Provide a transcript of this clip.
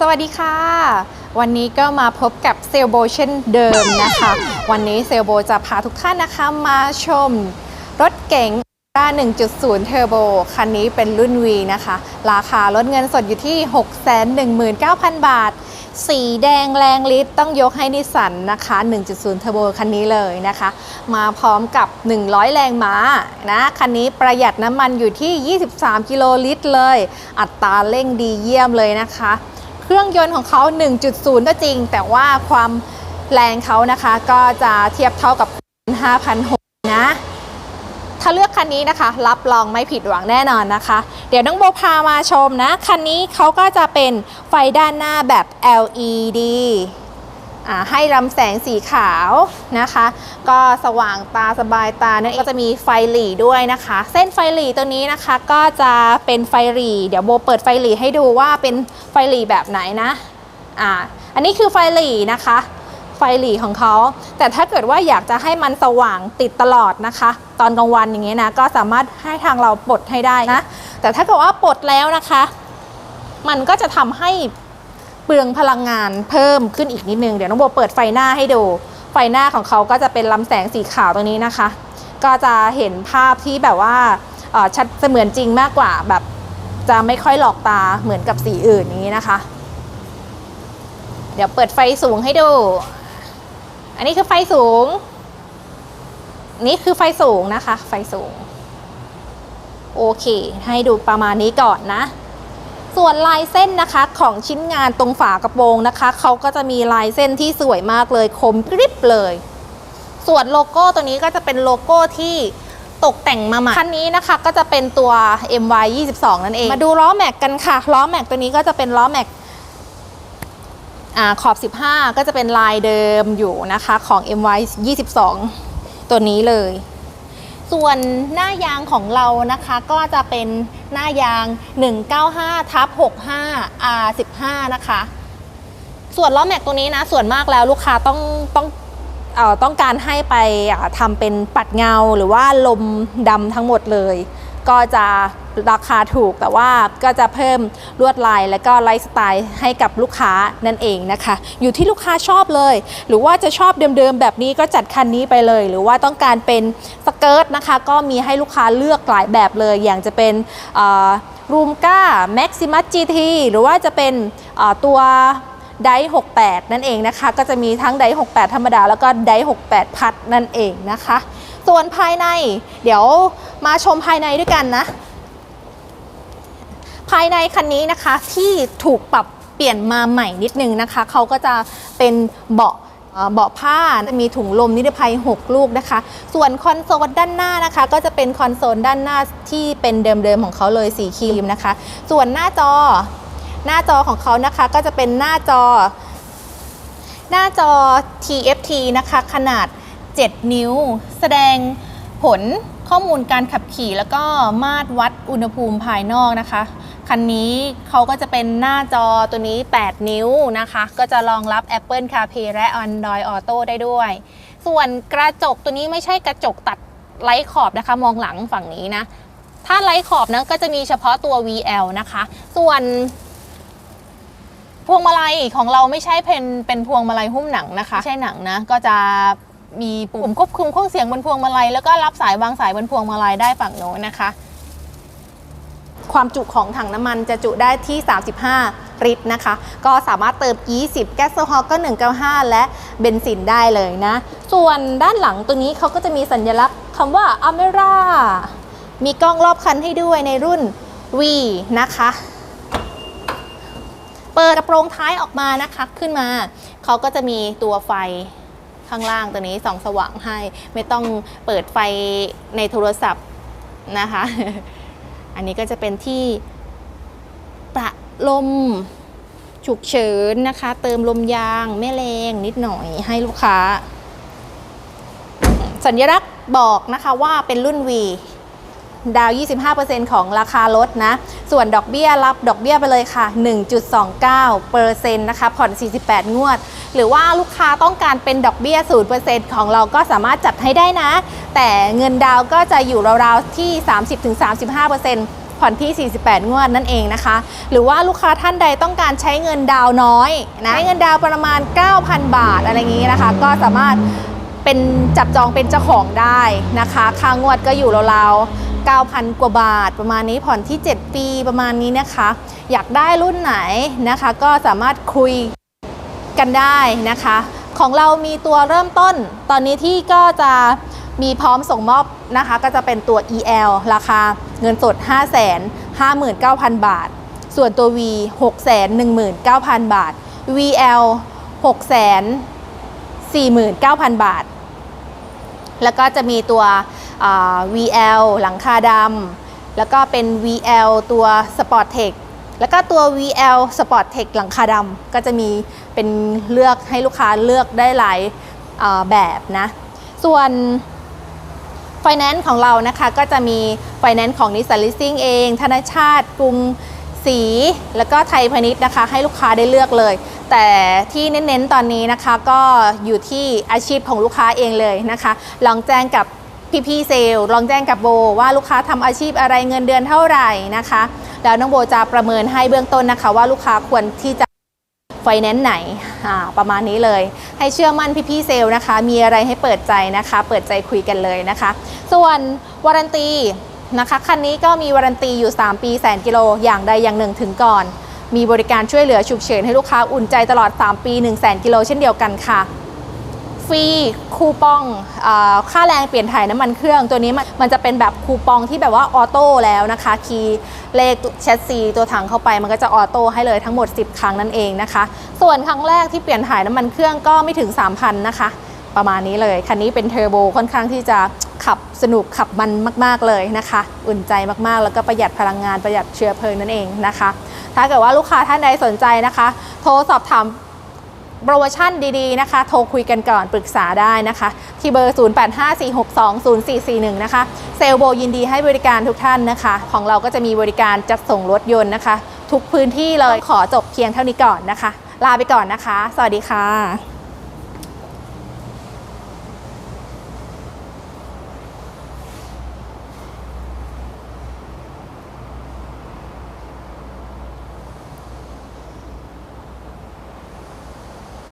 สวัสดีค่ะ วันนี้ก็มาพบกับเซลโบเช่นเดิมนะคะ วันนี้เซลโบจะพาทุกท่านนะคะมาชมรถเก๋งด้า1.0 Turbo คันนี้เป็นรุ่น V นะคะ ราคารถเงินสดอยู่ที่ 619,000 บาท สีแดงแรงฤทธิ์ต้องยกให้นิสันนะคะ 1.0 Turbo คันนี้เลยนะคะ มาพร้อมกับ 100 แรงม้านะ คันนี้ประหยัดน้ำมันอยู่ที่ 23 กิโลลิตรเลย อัตราเร่งดีเยี่ยมเลยนะคะ เครื่องยนต์ของเขา 1.0 ก็จริง แต่ว่าความแรงเขานะคะ ก็จะเทียบเท่ากับ5,600นะ ถ้าเลือกคันนี้นะคะ รับรองไม่ผิดหวังแน่นอนนะคะ เดี๋ยวน้องโบพามาชมนะ คันนี้เขาก็จะเป็นไฟด้านหน้าแบบ LED ให้ลำแสงสีขาวนะคะ ก็สว่างตาสบายตานั่นเองก็จะมีไฟหลีด้วยนะคะ เส้นไฟหลีตัวนี้นะคะก็จะเป็นไฟหลีเดี๋ยวโบเปิดไฟหลีให้ดูว่าเป็นไฟหลีแบบไหนนะอ่าอันนี้คือไฟหลีนะคะ ไฟหลีของเขาแต่ถ้าเกิดว่าอยากจะให้มันสว่างติดตลอดนะคะ ตอนกลางวันอย่างเงี้ยนะก็สามารถให้ทางเราปลดให้ได้นะแต่ถ้าเกิดว่าปลดแล้วนะคะ มันก็จะทำให้ เปลืองพลังงานเพิ่มขึ้นอีกนิดนึง เดี๋ยวน้องโบเปิดไฟหน้าให้ดู ไฟหน้าของเขาก็จะเป็นลำแสงสีขาวตรงนี้นะคะ ก็จะเห็นภาพที่แบบว่าชัดเสมือนจริงมากกว่าแบบจะไม่ค่อยหลอกตาเหมือนกับสีอื่นนี้นะคะ เดี๋ยวเปิดไฟสูงให้ดู อันนี้คือไฟสูง นี่คือไฟสูงนะคะ ไฟสูง โอเค ให้ดูประมาณนี้ก่อนนะ ส่วนลายเส้นนะคะของชิ้นงานตรงฝากระโปรงนะคะเขาก็จะมีลายเส้นที่สวยมากเลยคมกริบเลย ส่วนโลโก้ตัวนี้ก็จะเป็นโลโก้ที่ตกแต่งมาใหม่คันนี้นะคะก็จะเป็นตัว MY 22นั่นเอง มาดูล้อแม็กกันค่ะ ล้อแม็กตัวนี้ก็จะเป็นล้อแม็กอขอบ 15 ก็จะเป็นลายเดิมอยู่นะคะของ MY 22 ตัวนี้เลย ส่วนหน้ายางของเรานะคะก็จะเป็นหน้ายาง 195ทับ65 R15 นะคะ ส่วนล้อแม็กตัวนี้นะส่วนมากแล้วลูกค้าต้องต้องอต้องการให้ไปทำเป็นปัดเงาหรือว่าลมดำทั้งหมดเลย ก็จะราคาถูกแต่ว่าก็จะเพิ่มลวดลายและก็ไลฟ์สไตล์ให้กับลูกค้านั่นเองนะคะ อยู่ที่ลูกค้าชอบเลย หรือว่าจะชอบเดิมๆแบบนี้ก็จัดคันนี้ไปเลย หรือว่าต้องการเป็นสเกิร์ตนะคะ ก็มีให้ลูกค้าเลือกหลายแบบเลย อย่างจะเป็นรูมก้าแม็กซิมัสจีทีหรือว่าจะเป็นตัวได68 นั่นเองนะคะ ก็จะมีทั้งได68 ธรรมดา แล้วก็ได68 พัดนั่นเองนะคะ ส่วนภายในเดี๋ยว มาชมภายในด้วยกันนะ ภายในคันนี้นะคะที่ถูกปรับเปลี่ยนมาใหม่นิดนึงนะคะ เขาก็จะเป็นเบาะเบาะผ้าจะมีถุงลมนิรภัย 6 ลูกนะคะ ส่วนคอนโซลด้านหน้านะคะ ก็จะเป็นคอนโซลด้านหน้าที่เป็นเดิมๆของเขาเลยสีครีมนะคะ ส่วนหน้าจอหน้าจอของเขานะคะก็จะเป็นหน้าจอ หน้าจอ TFT นะคะ ขนาด 7 นิ้ว แสดงผล ข้อมูลการขับขี่แล้วก็มาตรวัดอุณหภูมิภายนอกนะคะ คันนี้เขาก็จะเป็นหน้าจอตัวนี้ 8 นิ้วนะคะ ก็จะรองรับ Apple CarPlay และ Android Auto ได้ด้วย ส่วนกระจกตัวนี้ไม่ใช่กระจกตัดไร้ขอบนะคะ มองหลังฝั่งนี้นะ ถ้าไร้ขอบนะก็จะมีเฉพาะตัว VL นะคะ ส่วนพวงมาลัยของเราไม่ใช่เป็นเป็นพวงมาลัยหุ้มหนังนะคะไม่ใช่หนังนะ ก็จะ มีปุ่มควบคุมเครื่องเสียงบนพวงมาลัยแล้วก็รับสายวางสายบนพวงมาลัยได้ฝั่งโน้นนะคะ ความจุของถังน้ำมันจะจุได้ที่ 35 ลิตรนะคะ ก็สามารถเติม20แก๊สโซฮอลก็195 และเบนซินได้เลยนะ ส่วนด้านหลังตัวนี้เขาก็จะมีสัญลักษณ์คำว่า a m e r a มีกล้องรอบคันให้ด้วยในรุ่น V นะคะเปิดกระโปรงท้ายออกมานะคะขึ้นมา เขาก็จะมีตัวไฟ ข้างล่างตัวนี้ส่องสว่างให้ ไม่ต้องเปิดไฟในโทรศัพท์นะคะ อันนี้ก็จะเป็นที่ประลมฉุกเฉินนะคะ เติมลมยางแม่แรงนิดหน่อยให้ลูกค้า สัญลักษณ์บอกนะคะว่าเป็นรุ่น V ดาว 25%ของราคารถนะ ส่วนดอกเบี้ยรับดอกเบี้ยไปเลยค่ะ 1.29%นะคะผ่อน 48 งวด หรือว่าลูกค้าต้องการเป็นดอกเบี้ย 0%ของเราก็สามารถจัดให้ได้นะ แต่เงินดาวก็จะอยู่ราวๆที่ 30-35%ผ่อนที่ 48 งวดนั่นเองนะคะ หรือว่าลูกค้าท่านใดต้องการใช้เงินดาวน์น้อยนะใช้เงินดาวน์ประมาณ 9,000 บาทอะไรอย่างนี้นะคะ ก็สามารถเป็นจับจองเป็นเจ้าของได้นะคะ ค่างวดก็อยู่ราวๆ 9,000 กว่าบาท ประมาณนี้ผ่อนที่ 7 ปีประมาณนี้นะคะ อยากได้รุ่นไหนนะคะ ก็สามารถคุยกันได้นะคะ ของเรามีตัวเริ่มต้น ตอนนี้ที่ก็จะมีพร้อมส่งมอบนะคะ ก็จะเป็นตัว EL ราคาเงินสด 5 5 9 0 0 0 บาท ส่วนตัว V 6 1 9 0 0 0 บาท VL 6 4 9 0 0 0 บาท แล้วก็จะมีตัว VL หลังคาดำแล้วก็เป็น VL ตัว Sport Tech แล้วก็ตัว VL Sport Tech หลังคาดำก็จะมีเป็นเลือกให้ลูกค้าเลือกได้หลายแบบนะ ส่วน Finance ของเรานะคะก็จะมี Finance ของนิสสันลิสซิ่งเอง ธนชาติกรุงศรีแล้วก็ไทยพาณิชย์นะคะ ให้ลูกค้าได้เลือกเลย แต่ที่เน้นๆตอนนี้นะคะก็อยู่ที่อาชีพของลูกค้าเองเลยนะคะ ลองแจ้งกับ พี่ๆเซลล์ลองแจ้งกับโบ ว่าลูกค้าทำอาชีพอะไรเงินเดือนเท่าไหร่นะคะ แล้วน้องโบจะประเมินให้เบื้องต้นนะคะ ว่าลูกค้าควรที่จะไฟแนนซ์ไหนอ่าประมาณนี้เลย ให้เชื่อมั่นพี่ๆเซลล์นะคะ มีอะไรให้เปิดใจนะคะ เปิดใจคุยกันเลยนะคะ ส่วนวารันตีนะคะคันนี้ก็มีวารันตีอยู่ 3 ปีแสนกิโลอย่างใดอย่างหนึ่งถึงก่อน มีบริการช่วยเหลือฉุกเฉินให้ลูกค้าอุ่นใจตลอด 3 ปี 1 0 0 0 0แสนกิโลเช่นเดียวกันค่ะ ฟรีคูปองอค่าแรงเปลี่ยนถ่ายน้ำมันเครื่องตัวนี้มันมันจะเป็นแบบคูปองที่แบบว่าออโต้แล้วนะคะ คีย์เลขแชสซีตัวถังเข้าไปมันก็จะออโต้ให้เลยทั้งหมด 10 ครั้งนั่นเองนะคะ ส่วนครั้งแรกที่เปลี่ยนถ่ายน้ำมันเครื่องก็ไม่ถึง 3,000 นะคะ ประมาณนี้เลย คันนี้เป็นเทอร์โบค่อนข้างที่จะขับสนุกขับมันมาก ๆ เลยนะคะ อุ่นใจมากๆ แล้วก็ประหยัดพลังงานประหยัดเชื้อเพลิงนั่นเองนะคะ ถ้าเกิดว่าลูกค้าท่านใดสนใจนะคะ โทรสอบถาม โปรโมชั่นดีๆนะคะ โทรคุยกันก่อนปรึกษาได้นะคะ ที่เบอร์ 0854620441 นะคะ เซลโบยินดีให้บริการทุกท่านนะคะ ของเราก็จะมีบริการจัดส่งรถยนต์นะคะ ทุกพื้นที่เลยขอจบเพียงเท่านี้ก่อนนะคะ ลาไปก่อนนะคะ สวัสดีค่ะ